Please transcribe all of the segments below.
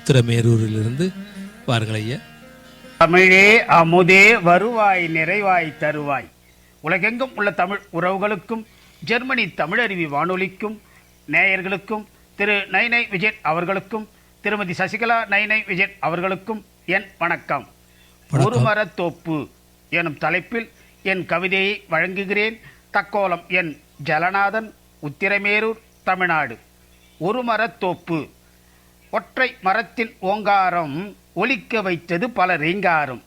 உத்திரமேரூரிலிருந்து வாருங்கள் ஐயா. தமிழே அமுதே வருவாய் நிறைவாய் தருவாய். உலகெங்கும் உள்ள தமிழ் உறவுகளுக்கும் ஜெர்மனி தமிழருவி வானொலிக்கும் நேயர்களுக்கும் திரு நைனை விஜய் அவர்களுக்கும் திருமதி சசிகலா நைனை விஜய் அவர்களுக்கும் என் வணக்கம். வணக்கம். ஒரு மரத்தோப்பு எனும் தலைப்பில் என் கவிதையை வழங்குகிறேன். தக்கோலம் என் ஜலநாதன் உத்திரமேரூர் தமிழ்நாடு. ஒரு மரத்தோப்பு ஒற்றை மரத்தின் ஓங்காரம் ஒலிக்க வைத்தது பல ரீங்காரம்.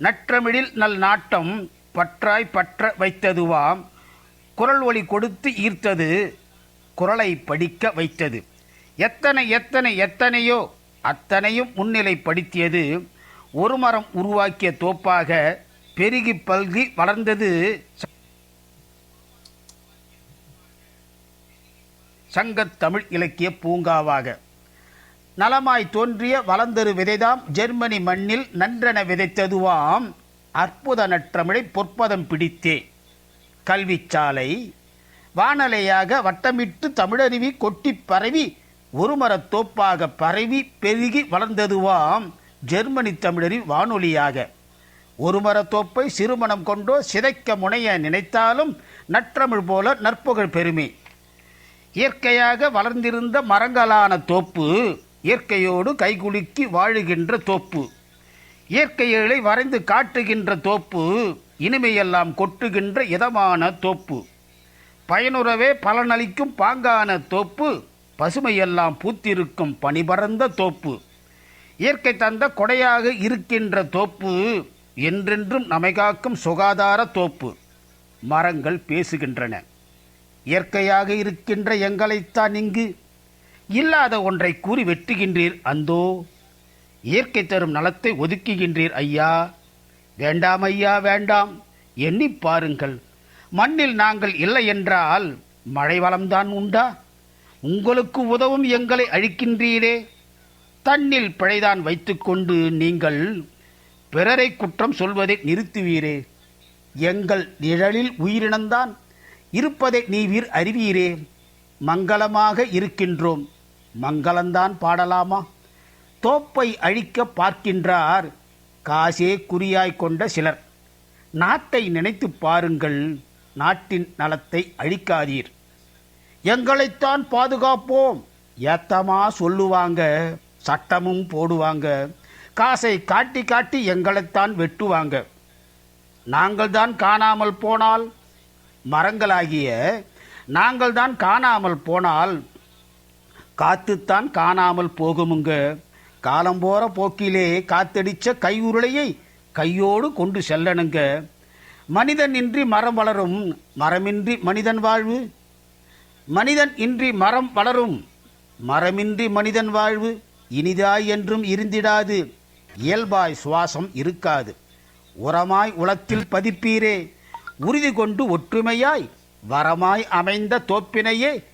நற்றமிழில் நல் நாட்டம் பற்றாய் பற்ற வைத்ததுவாம். குரல் ஒலி கொடுத்து ஈர்த்தது குரலை படிக்க வைத்தது. எத்தனை எத்தனை எத்தனையோ அத்தனையும் முன்னிலைப்படுத்தியது ஒரு மரம் உருவாக்கிய தோப்பாக பெருகி பல்கி வளர்ந்தது. சங்கத்தமிழ் இலக்கிய பூங்காவாக. நலமாய் தோன்றிய வளர்ந்தரு விதைதாம். ஜெர்மனி மண்ணில் நன்றென விதைத்ததுவாம். அற்புத நற்றமிழை பொற்பதம் பிடித்தே. கல்விச்சாலை. வானலையாக வட்டமிட்டு தமிழருவி கொட்டி பரவி ஒரு மரத்தோப்பாக பரவி பெருகி வளர்ந்ததுவாம். ஜெர்மனி தமிழறி வானொலியாக. ஒரு மரத்தோப்பை சிறுமணம் கொண்டோ சிதைக்க முனைய நினைத்தாலும் நற்றமிழ் போல நற்புகழ் பெருமை இயற்கையாக வளர்ந்திருந்த மரங்களான தோப்பு இயற்கையோடு கைகுலுக்கி வாழுகின்ற தோப்பு. இயற்கைகளை வரைந்து காட்டுகின்ற தோப்பு இனிமையெல்லாம் கொட்டுகின்ற இதமான தோப்பு. பயனுறவே பலனளிக்கும் பாங்கான தோப்பு பசுமையெல்லாம் பூத்திருக்கும் பனிபறந்த தோப்பு. இயற்கை தந்த கொடையாக இருக்கின்ற தோப்பு என்றென்றும் நம்மை காக்கும் சுகாதார தோப்பு. மரங்கள் பேசுகின்றன. இயற்கையாக இருக்கின்ற எங்களைத்தான் இங்கு இல்லாத ஒன்றை கூறி வெட்டுகின்றீர் அந்தோ. இயற்கை தரும் நலத்தை ஒதுக்குகின்றீர் ஐயா. வேண்டாம் ஐயா வேண்டாம். எண்ணிப் பாருங்கள். மண்ணில் நாங்கள் இல்லை என்றால் மழை வளம்தான் உண்டா? உங்களுக்கு உதவும் எங்களை அழிக்கின்றீரே. தன்னில் பிழைதான் வைத்துக்கொண்டு நீங்கள் பிறரை குற்றம் சொல்வதை நிறுத்துவீரே. எங்கள் நிழலில் உயிரினந்தான். இருப்பதை நீவீர் அறிவீரே. மங்களமாக இருக்கின்றோம். மங்களந்தான் பாடலாமா? தோப்பை அழிக்க பார்க்கின்றார் காசே குறியாய் கொண்ட சிலர். நாட்டை நினைத்து பாருங்கள் நாட்டின் நலத்தை அழிக்காதீர். எங்களைத்தான் பாதுகாப்போம் ஏத்தமா சொல்லுவாங்க சட்டமும் போடுவாங்க. காசை காட்டி காட்டி எங்களைத்தான் வெட்டுவாங்க. நாங்கள் தான் காணாமல் போனால் மரங்களாகிய நாங்கள் தான் காணாமல் போனால் காத்துத்தான் காணாமல் போகுமுங்க. காலம்போற போக்கிலே காத்தடிச்ச கையுருளையை கையோடு கொண்டு செல்லணுங்க. மனிதன் இன்றி மரம் வளரும் மரமின்றி மனிதன் வாழ்வு. மனிதன் இன்றி மரம் வளரும் மரமின்றி மனிதன் வாழ்வு. இனிதாய் என்றும் இருந்திடாது. இயல்பாய் சுவாசம் இருக்காது. உரமாய் உளத்தில் பதிப்பீரே. உறுதி கொண்டு ஒற்றுமையாய் வரமாய் அமைந்த தோப்பினையே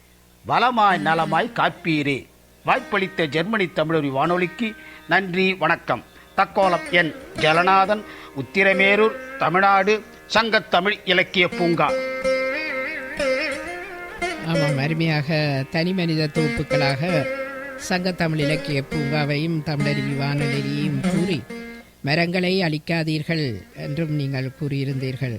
வளமாய் நலமாய் காப்பீரே. வாய்ப்பளித்த ஜெர்மனி தமிழொலி வானொலிக்கு நன்றி வணக்கம். தக்கோலம் என் ஜலநாதன் உத்திரமேரூர் தமிழ்நாடு சங்கத்தமிழ் இலக்கிய பூங்கா. ஆமாம் அருமையாக தனி மனித தொகுப்புகளாக சங்கத்தமிழ் இலக்கிய பூங்காவையும் தமிழருவி வானொலியையும் கூறி மரங்களை அழிக்காதீர்கள் என்றும் நீங்கள் கூறியிருந்தீர்கள்.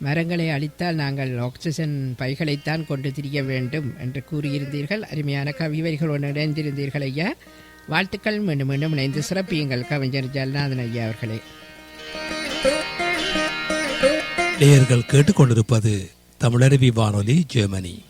மரங்களை அழித்தால் நாங்கள் ஆக்சிஜன் பைகளைத்தான் கொண்டு திரிய வேண்டும் என்று கூறியிருந்தீர்கள். அருமையான கவிதைகளோடு இணைந்திருந்தீர்கள் ஐயா. வாழ்த்துக்கள். மீண்டும் மீண்டும் இணைந்து சிறப்பியுங்கள். கவிஞர் ஜல்நாதன் ஐயா அவர்களே. நேயர்கள் கேட்டுக்கொண்டிருப்பது தமிழருவி வானொலி ஜெர்மனி.